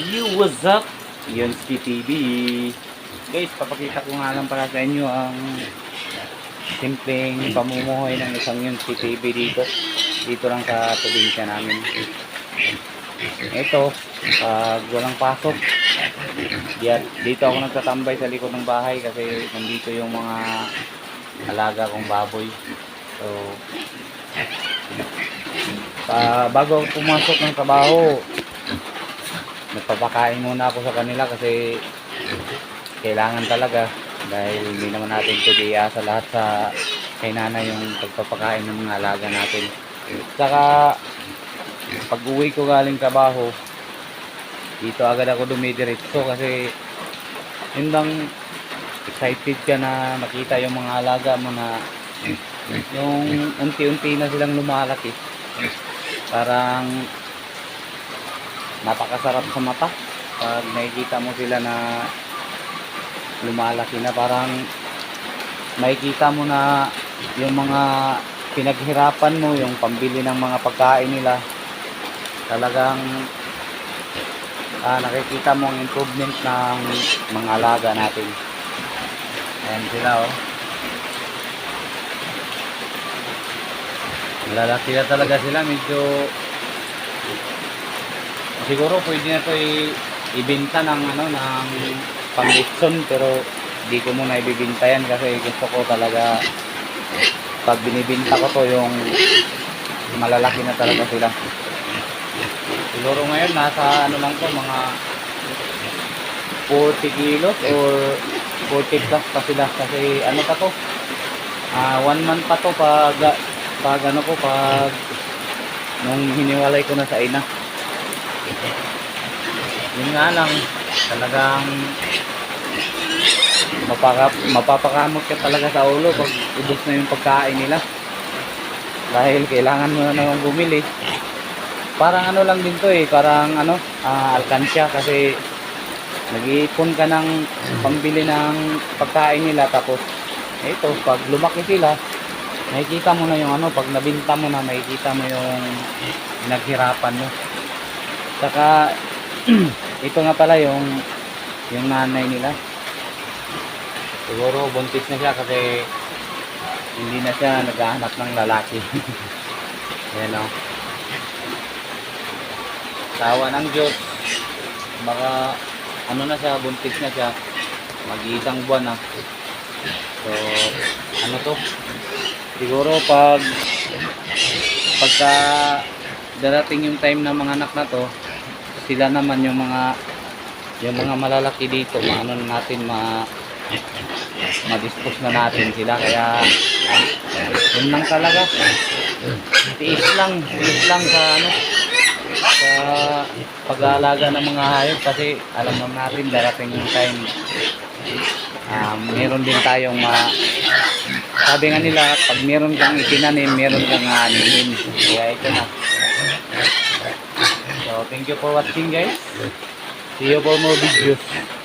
You, what's up? Yun si TV. Guys, papakita ko nga lang para sa inyo ang simpleng pamumuhay ng isang yun si TV dito. Dito lang sa probinsya namin. Ito, pag walang pasok, dito ako nagtatambay sa likod ng bahay kasi nandito yung mga alaga kong baboy. So, pa, bago ako pumasok ng trabaho, nagpapakain muna ako sa kanila kasi kailangan talaga dahil hindi naman natin pwede sa lahat sa kay nanay yung pagpapakain ng mga alaga natin. Saka pag uwi ko galing trabaho, dito agad ako dumidiretso kasi yun lang excited ka na makita yung mga alaga mo na yung unti-unti na silang lumalaki. Parang napakasarap sa mata. Pag nakikita mo sila na lumalaki na parang makikita mo na yung mga pinaghirapan mo yung pambili ng mga pagkain nila talagang ah, nakikita mo ang improvement ng mga alaga natin. Ayan sila oh. Lalaki na talaga sila medyo siguro pwede na to i- ibenta ng ano ng pang-litson pero di ko muna ibibenta yan kasi gusto ko talaga pag binibenta ko to yung malalaki na talaga sila. Siguro ngayon nasa ano lang to mga 40 kilos or 40 plus pa sila. Kasi ano pa to? Ah one month pa to pag pag ano ko pag nung hiniwalay ko na sa ina yun nga lang talagang mapaka, mapapakamot ka talaga sa ulo pag ubos na yung pagkain nila. Dahil kailangan mo na naman bumili. Parang ano lang din to eh parang ano ah, alkansya kasi nag-iipon ka ng pambili ng pagkain nila tapos ito pag lumaki sila makikita mo na yung ano pag nabinta mo na makikita mo yung naghirapan mo saka ito nga pala yung yung nanay nila. Siguro buntis na siya kasi hindi na siya naghahanap ng lalaki. Yan o tawa ng Diyos. Baka ano na siya buntis na siya. Mag-iisang buwan na so ano to? Siguro pag pagka darating yung time ng mga anak na to sila naman yung mga yung mga malalaki dito maano na natin ma ma-dispose na natin sila. Kaya yun lang talaga. Tiis lang tiis lang sa ano sa pag-aalaga ng mga hayop kasi alam naman natin darating yung time um, meron din tayong ma sabi nga nila pag meron kang itinanim meron kang anihin kaya ito na thank you for watching guys. See you for more videos